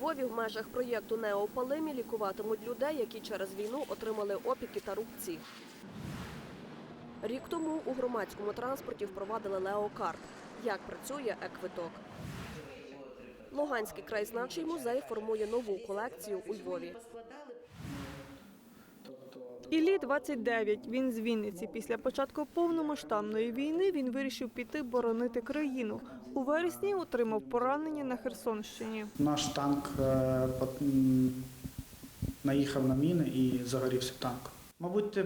Львові в межах проєкту Неопалимі лікуватимуть людей, які через війну отримали опіки та рубці. Рік тому у громадському транспорті впровадили леокарт. Як працює еквиток? Луганський краєзнавчий музей формує нову колекцію у Львові. Іллі 29. Він з Вінниці. Після початку повномасштабної війни він вирішив піти боронити країну. У вересні отримав поранення на Херсонщині. Наш танк е, наїхав на міни і загорівся танк. Мабуть,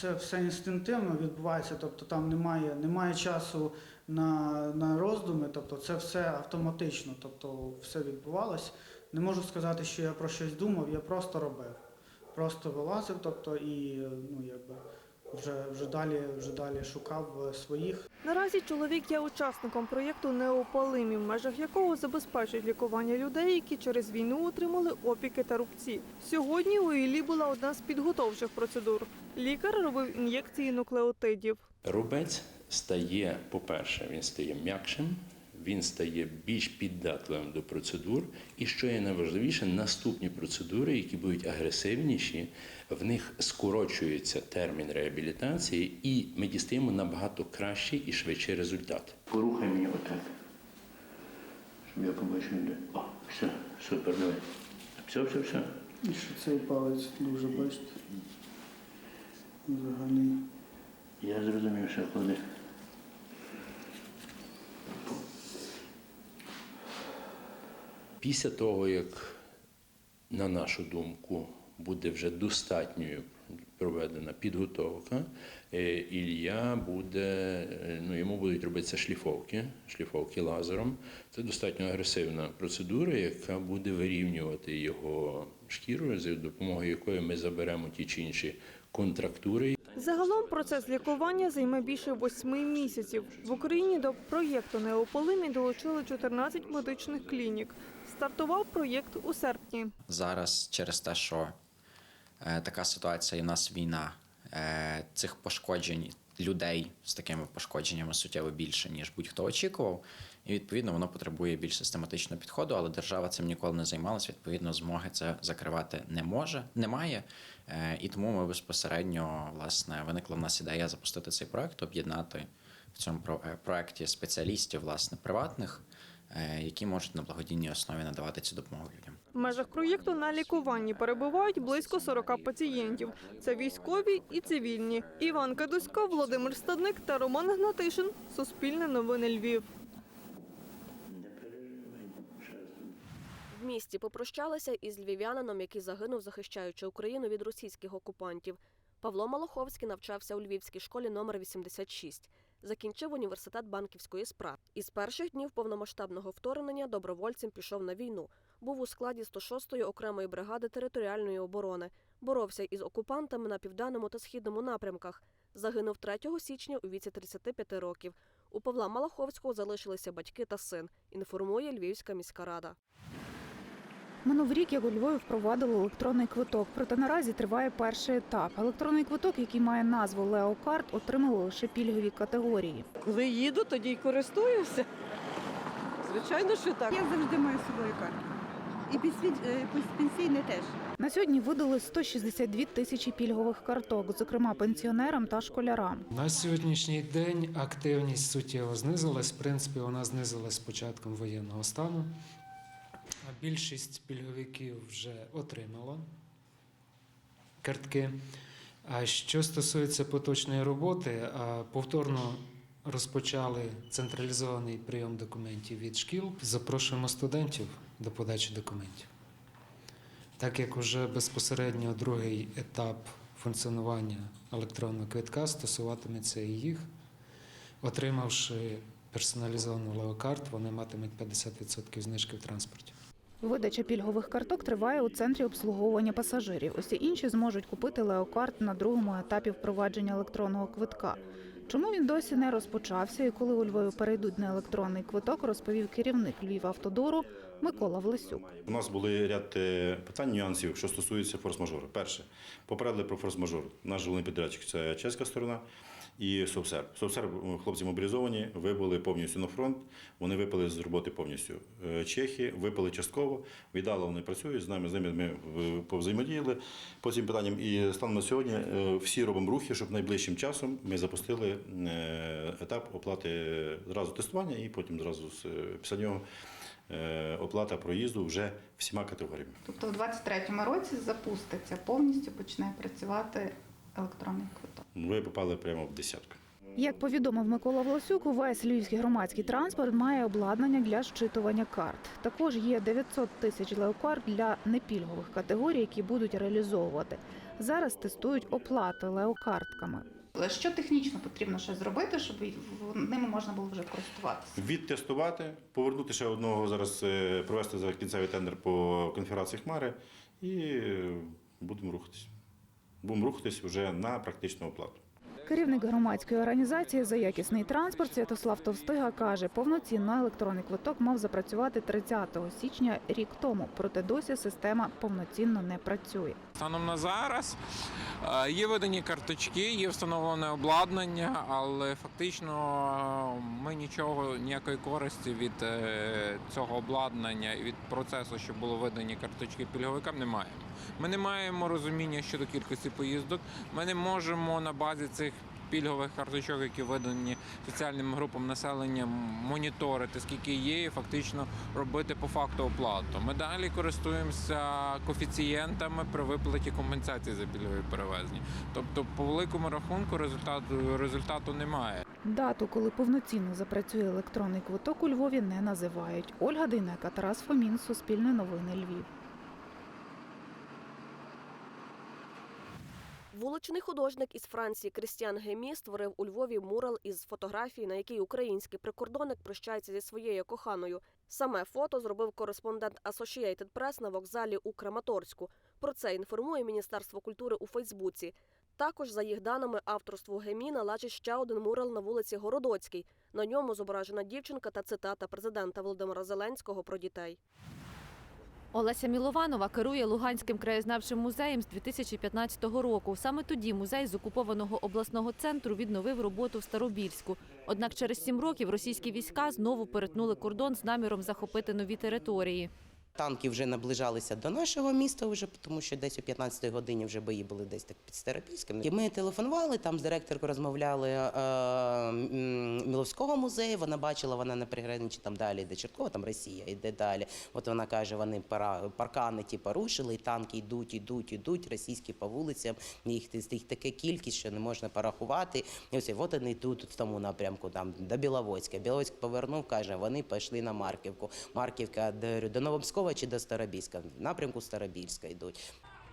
це все інстинктивно відбувається, тобто там немає, немає часу на, на роздуми, тобто це все автоматично, тобто все відбувалось. Не можу сказати, що я про щось думав, я просто робив. Просто вилазив, тобто і ну, якби вже, вже, далі, вже далі шукав е, своїх. Наразі чоловік є учасником проєкту Неопалимі, в межах якого забезпечують лікування людей, які через війну отримали опіки та рубці. Сьогодні у Іллі була одна з підготовчих процедур. Лікар робив ін'єкції нуклеотидів. Рубець стає, по-перше, він стає м'якшим, він стає більш піддатливим до процедур. І що є найважливіше, наступні процедури, які будуть агресивніші, в них скорочується термін реабілітації, і ми дістаємо набагато кращий і швидший результат. Порухай мені отак, щоб я побачив. де- О, все, супер, давай. Все, все, все. І що цей палець дуже бачите. Взагалі. Я зрозумів, що куди. Після того, як, на нашу думку, буде вже достатньою проведена підготовка, е, Ілля буде, е, ну, йому будуть робитися шліфовки, шліфовки лазером. Це достатньо агресивна процедура, яка буде вирівнювати його шкіру, за допомогою якої ми заберемо ті чи інші контрактури, Загалом процес лікування займе більше восьми місяців. В Україні до проєкту Неопалимі долучили 14 медичних клінік. Стартував проєкт у серпні. Зараз через те, що е, така ситуація, і в нас війна, е, цих пошкоджень людей з такими пошкодженнями суттєво більше, ніж будь-хто очікував. І відповідно воно потребує більш систематичного підходу, але держава цим ніколи не займалася. Відповідно, змоги це закривати не може, немає. Е, і тому ми безпосередньо власне виникла в нас ідея запустити цей проект, об'єднати в цьому е, спеціалістів, власне, приватних, які можуть на благодійній основі надавати цю допомогу людям. В межах проєкту на лікуванні перебувають близько 40 пацієнтів. Це військові і цивільні. Іван Кадусько, Володимир Стадник та Роман Гнатишин. Суспільне новини Львів. В місті попрощалися із львів'янином, який загинув, захищаючи Україну від російських окупантів. Павло Малоховський навчався у Львівській школі номер 86. Закінчив університет банківської справи. Із перших днів повномасштабного вторгнення добровольцем пішов на війну. Був у складі 106-ї окремої бригади територіальної оборони. Боровся із окупантами на південному та східному напрямках. Загинув 3 січня у віці 35 років. У Павла Малаховського залишилися батьки та син. Інформує Львівська міська рада. Минув рік, як у Львові впровадили електронний квиток. Проте наразі триває перший етап. Електронний квиток, який має назву Леокарт, отримали лише пільгові категорії. Коли їду, тоді й користуюся. Звичайно, що так. Я завжди маю з собою карту. І е, пенсійне теж. На сьогодні видали 162 тисячі пільгових карток, зокрема пенсіонерам та школярам. На сьогоднішній день активність суттєво знизилась. В принципі, вона знизилась з початком воєнного стану. Більшість пільговиків вже отримала картки. А що стосується поточної роботи, повторно розпочали централізований прийом документів від шкіл. Запрошуємо студентів до подачі документів. Так як вже безпосередньо другий етап функціонування електронного квитка стосуватиметься і їх, отримавши персоналізовану леокарт, вони матимуть 50% знижки в транспорті. Видача пільгових карток триває у центрі обслуговування пасажирів. Усі інші зможуть купити леокарт на другому етапі впровадження електронного квитка. Чому він досі не розпочався і коли у Львові перейдуть на електронний квиток, розповів керівник Львівавтодору Микола Власюк. У нас були ряд е, питань, нюансів, що стосується форс-мажору. Перше, попередили про форс-мажор. Наш головний підрядчик це чеська сторона. І Совсер. Совсер м, хлопці мобілізовані, вибули повністю на фронт. Вони випали з роботи повністю. Е, Чехи випали частково. Віддало вони працюють з нами. З ними ми е, повзаємодіяли по цим питанням. І станом на сьогодні е, всі робимо рухи, щоб найближчим часом ми запустили е, етап оплати зразу тестування і потім зразу з, е, після нього е, оплата проїзду вже всіма категоріями. Тобто у 23-му році запуститься, повністю почне працювати електронний квиток. Ви попали прямо в десятку. Як повідомив Микола Власюк, увесь львівський громадський транспорт має обладнання для щитування карт. Також є 900 тисяч леокарт для непільгових категорій, які будуть реалізовувати. Зараз тестують оплату леокартками. Що технічно потрібно ще зробити, щоб ними можна було вже користуватися? Відтестувати, повернути ще одного зараз, е, провести за кінцевий тендер по конфігурації хмари і е, будемо рухатись. Будемо рухатись вже на практичну оплату. Керівник громадської організації за якісний транспорт Святослав Товстига каже, повноцінно електронний квиток мав запрацювати 30 січня рік тому, проте досі система повноцінно не працює. Станом на зараз е, є видані карточки, є встановлене обладнання, але фактично е, ми нічого, ніякої користі від е, цього обладнання і від процесу, що було видані карточки пільговикам, не маємо. Ми не маємо розуміння щодо кількості поїздок. Ми не можемо на базі цих пільгових карточок, які видані соціальним групам населення, моніторити, скільки є, і фактично робити по факту оплату. Ми далі користуємося коефіцієнтами при виплаті компенсації за пільгові перевезення. Тобто, по великому рахунку, результату результату немає. Дату, коли повноцінно запрацює електронний квиток, у Львові не називають. Ольга Дейнека, Тарас Фомін, Суспільне новини Львів. Вуличний художник із Франції Крістіан Гемі створив у Львові мурал із фотографії, на якій український прикордонник прощається зі своєю коханою. Саме фото зробив кореспондент Associated Press на вокзалі у Краматорську. Про це інформує Міністерство культури у Фейсбуці. Також, за їх даними, авторству Гемі належить ще один мурал на вулиці Городоцькій. На ньому зображена дівчинка та цитата президента Володимира Зеленського про дітей. Олеся Мілованова керує Луганським краєзнавчим музеєм з 2015 року. Саме тоді музей з окупованого обласного центру відновив роботу в Старобільську. Однак через сім років російські війська знову перетнули кордон з наміром захопити нові території. Танки вже наближалися до нашого міста, вже тому що десь о 15-й годині вже бої були десь так під Старопільським. І ми телефонували, там з директоркою розмовляли е, Міловського музею. Вона бачила, вона на приграничі там далі йде Черткова, там Росія йде далі. От вона каже, вони пара, паркани ті порушили, і танки йдуть, йдуть, йдуть, російські по вулицям. Їх, їх така кількість, що не можна порахувати. І ось от вони йдуть в тому напрямку, там до Біловодська. Біловодськ повернув, каже, вони пішли на Марківку. Марківка до, до Новомського чи до Старобільська. В напрямку Старобільська йдуть.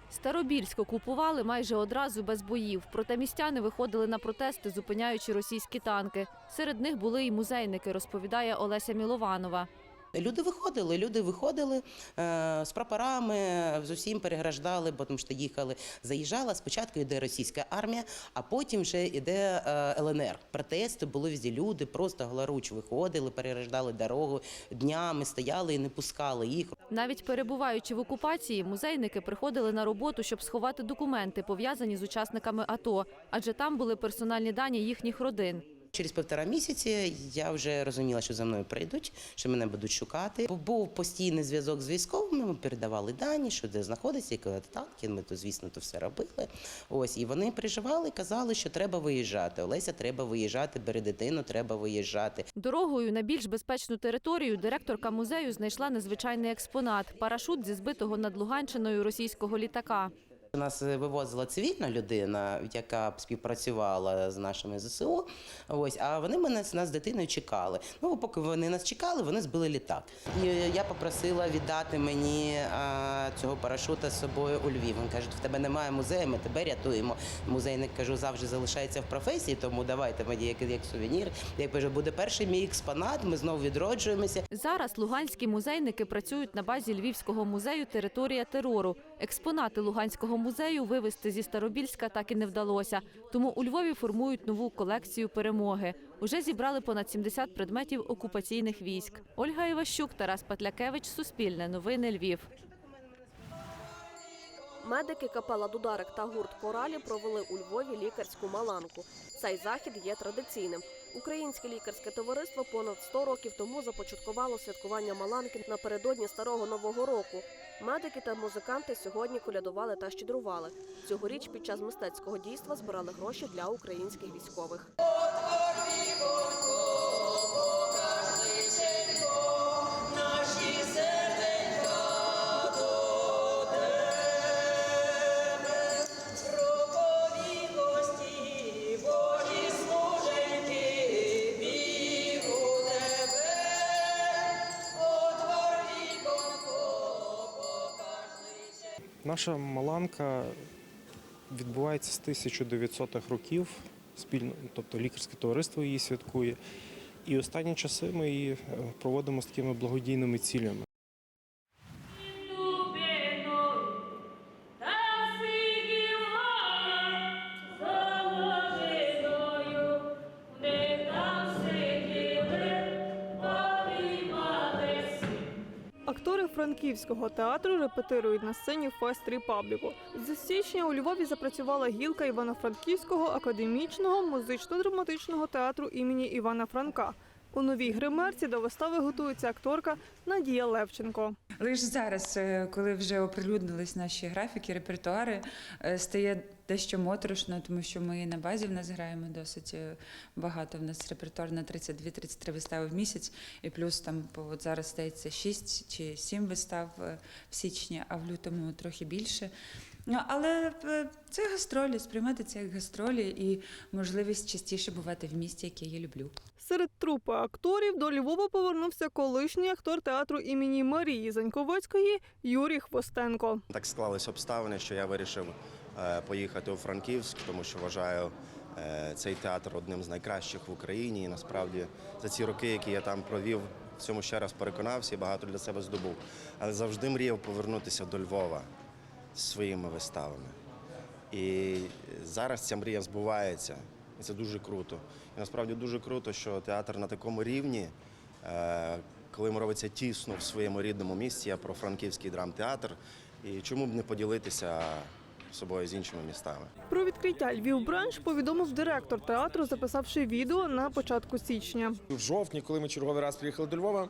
Старобільськ окупували майже одразу без боїв. Проте містяни виходили на протести, зупиняючи російські танки. Серед них були і музейники, розповідає Олеся Мілованова. Люди виходили, люди виходили е, з прапорами, з усім переграждали, бо тому що їхали, заїжджала. Спочатку йде російська армія, а потім вже йде е, ЛНР. Протести були везде. Люди просто голоруч виходили, переграждали дорогу днями, стояли і не пускали їх. Навіть перебуваючи в окупації, музейники приходили на роботу, щоб сховати документи, пов'язані з учасниками АТО, адже там були персональні дані їхніх родин. Через півтора місяці я вже розуміла, що за мною прийдуть, що мене будуть шукати. Був постійний зв'язок з військовими. Ми передавали дані, що де знаходиться, які танки. Ми то, звісно, то все робили. Ось і вони переживали, казали, що треба виїжджати. Олеся, треба виїжджати, бери дитину, треба виїжджати. Дорогою на більш безпечну територію директорка музею знайшла незвичайний експонат парашут зі збитого над Луганщиною російського літака. Нас вивозила цивільна людина, яка співпрацювала з нашими ЗСУ. Ось, а вони мене нас дитиною чекали. Ну, поки вони нас чекали, вони збили літак. І я попросила віддати мені а, цього парашута з собою у Львів. Він каже, в тебе немає музею, ми тебе рятуємо. Музейник кажу, завжди залишається в професії, тому давайте мені як, як сувенір. Я кажу, буде перший мій експонат, ми знову відроджуємося. Зараз луганські музейники працюють на базі Львівського музею Територія терору. Експонати Луганського музею вивезти зі Старобільська так і не вдалося. Тому у Львові формують нову колекцію перемоги. Уже зібрали понад 70 предметів окупаційних військ. Ольга Іващук, Тарас Петлякевич, Суспільне новини Львів. Медики капела Дударик та гурт Коралі провели у Львові лікарську маланку. Цей захід є традиційним. Українське лікарське товариство понад 100 років тому започаткувало святкування маланки напередодні старого нового року. Медики та музиканти сьогодні колядували та щедрували. Цьогоріч під час мистецького дійства збирали гроші для українських військових. Наша маланка відбувається з 1900-х років. Спільно, тобто лікарське товариство її святкує. І останні часи ми її е, проводимо з такими благодійними цілями. Франківського театру репетирують на сцені Фест Репабліку. З січня у Львові запрацювала гілка Івано-Франківського академічного музично-драматичного театру імені Івана Франка. У новій гримерці до вистави готується акторка Надія Левченко. Лише зараз, е, коли вже оприлюднились наші графіки, репертуари, е, стає дещо моторошно, тому що ми на базі в нас граємо досить е, багато. В нас репертуар на 32-33 вистави в місяць, і плюс там от зараз здається 6 чи 7 вистав в січні, а в лютому трохи більше. Ну, але це гастролі, сприймати це як гастролі і можливість частіше бувати в місті, яке я люблю. Серед трупи акторів до Львова повернувся колишній актор театру імені Марії Заньковецької Юрій Хвостенко. Так склались обставини, що я вирішив е, поїхати у Франківськ, тому що вважаю е, цей театр одним з найкращих в Україні. І насправді за ці роки, які я там провів, в цьому ще раз переконався і багато для себе здобув. Але завжди мріяв повернутися до Львова зі своїми виставами. І зараз ця мрія збувається, і це дуже круто. І насправді дуже круто, що театр на такому рівні, е, коли йому робиться тісно в своєму рідному місті, я про франківський драмтеатр. І чому б не поділитися собою з іншими містами? Про відкриття Львів бранч повідомив директор театру, записавши відео на початку січня. В жовтні, коли ми черговий раз приїхали до Львова,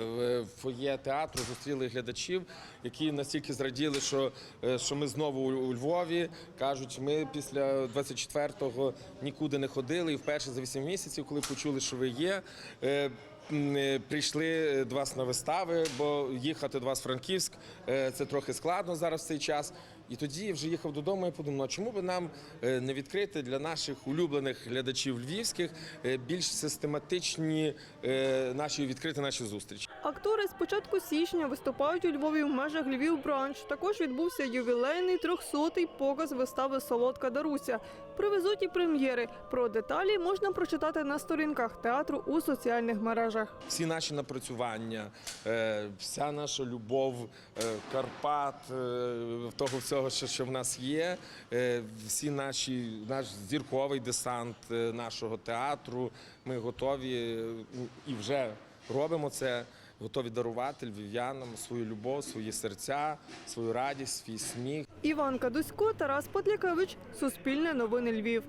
в фоє театру зустріли глядачів, які настільки зраділи, що, е, що ми знову у- Львові. Кажуть, ми після 24-го нікуди не ходили, і вперше за 8 місяців, коли почули, що ви є. е, е, Прийшли до вас на вистави, бо їхати до вас в Франківськ це трохи складно зараз в цей час. І тоді я вже їхав додому і подумав, а чому би нам е, не відкрити для наших улюблених глядачів львівських е, більш систематичні е, наші відкрити наші зустрічі. Актори з початку січня виступають у Львові в межах Львів бранч. Також відбувся ювілейний 300-й показ вистави Солодка Даруся. Привезуть і прем'єри. Про деталі можна прочитати на сторінках театру у соціальних мережах. Всі наші напрацювання, е, вся наша любов, е, Карпат, е, того всього, що, в нас є, всі наші, наш зірковий десант нашого театру. Ми готові і вже робимо це. Готові дарувати львів'янам свою любов, свої серця, свою радість, свій сміх. Іван Кадусько, Тарас Подлякевич, Суспільне новини Львів.